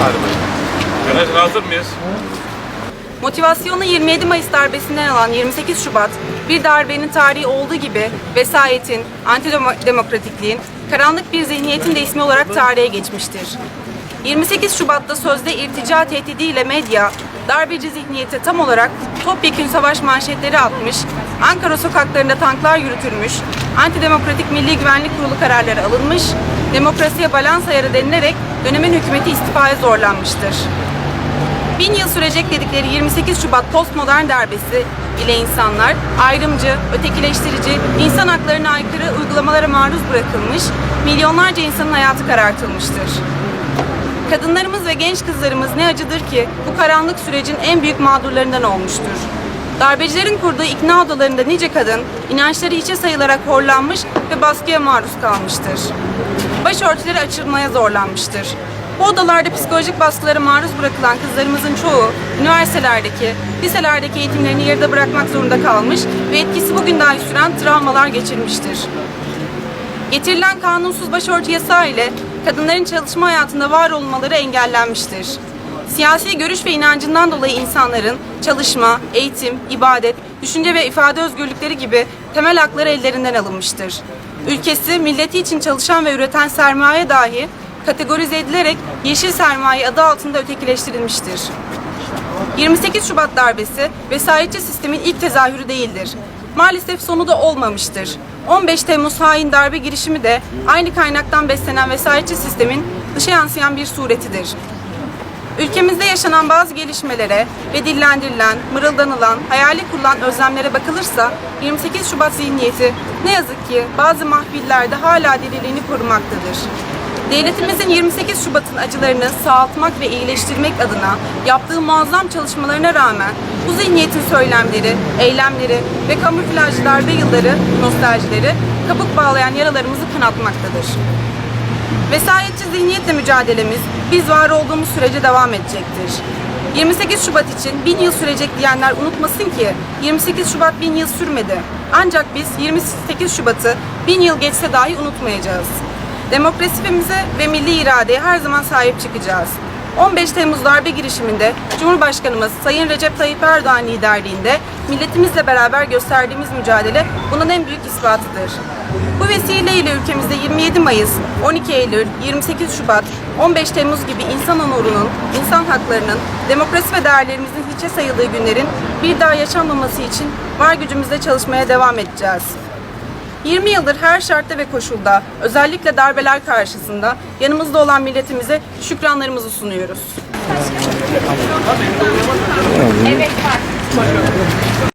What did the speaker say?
Bakalım. Yönetim hazır mıyız? Motivasyonu 27 Mayıs darbesinden alan 28 Şubat, bir darbenin tarihi olduğu gibi vesayetin, antidemokratikliğin, karanlık bir zihniyetin de ismi olarak tarihe geçmiştir. 28 Şubat'ta sözde irtica tehdidiyle medya, darbeci zihniyete tam olarak topyekün savaş manşetleri atmış, Ankara sokaklarında tanklar yürütülmüş, antidemokratik Milli Güvenlik Kurulu kararları alınmış, demokrasiye balans ayarı denilerek dönemin hükümeti istifaya zorlanmıştır. Bin yıl sürecek dedikleri 28 Şubat postmodern darbesi ile insanlar ayrımcı, ötekileştirici, insan haklarına aykırı uygulamalara maruz bırakılmış, milyonlarca insanın hayatı karartılmıştır. Kadınlarımız ve genç kızlarımız ne acıdır ki bu karanlık sürecin en büyük mağdurlarından olmuştur. Darbecilerin kurduğu ikna odalarında nice kadın inançları hiçe sayılarak horlanmış ve baskıya maruz kalmıştır. Başörtüleri açılmaya zorlanmıştır. Bu odalarda psikolojik baskılara maruz bırakılan kızlarımızın çoğu üniversitelerdeki, liselerdeki eğitimlerini yarıda bırakmak zorunda kalmış ve etkisi bugün dahi süren travmalar geçirmiştir. Getirilen kanunsuz başörtü yasağı ile kadınların çalışma hayatında var olmaları engellenmiştir. Siyasi görüş ve inancından dolayı insanların çalışma, eğitim, ibadet, düşünce ve ifade özgürlükleri gibi temel hakları ellerinden alınmıştır. Ülkesi, milleti için çalışan ve üreten sermaye dahi kategorize edilerek yeşil sermaye adı altında ötekileştirilmiştir. 28 Şubat darbesi vesayetçi sistemin ilk tezahürü değildir. Maalesef sonu da olmamıştır. 15 Temmuz hain darbe girişimi de aynı kaynaktan beslenen vesayetçi sistemin dışa yansıyan bir suretidir. Ülkemizde yaşanan bazı gelişmelere ve dillendirilen, mırıldanılan, hayali kurulan özlemlere bakılırsa 28 Şubat zihniyeti ne yazık ki bazı mahfillerde hala diriliğini korumaktadır. Devletimizin 28 Şubat'ın acılarını sağaltmak ve iyileştirmek adına yaptığı muazzam çalışmalarına rağmen bu zihniyetin söylemleri, eylemleri ve kamuflajlı darbe yılları, nostaljileri kabuk bağlayan yaralarımızı kanatmaktadır. Vesayetçi zihniyetle mücadelemiz biz var olduğumuz sürece devam edecektir. 28 Şubat için bin yıl sürecek diyenler unutmasın ki 28 Şubat bin yıl sürmedi. Ancak biz 28 Şubat'ı bin yıl geçse dahi unutmayacağız. Demokrasimize ve milli iradeye her zaman sahip çıkacağız. 15 Temmuz darbe girişiminde Cumhurbaşkanımız Sayın Recep Tayyip Erdoğan liderliğinde milletimizle beraber gösterdiğimiz mücadele bunun en büyük ispatıdır. Bu vesileyle ülkemizde 27 Mayıs, 12 Eylül, 28 Şubat, 15 Temmuz gibi insan onurunun, insan haklarının, demokrasi ve değerlerimizin hiçe sayıldığı günlerin bir daha yaşanmaması için var gücümüzle çalışmaya devam edeceğiz. 20 yıldır her şartta ve koşulda, özellikle darbeler karşısında yanımızda olan milletimize şükranlarımızı sunuyoruz. Evet.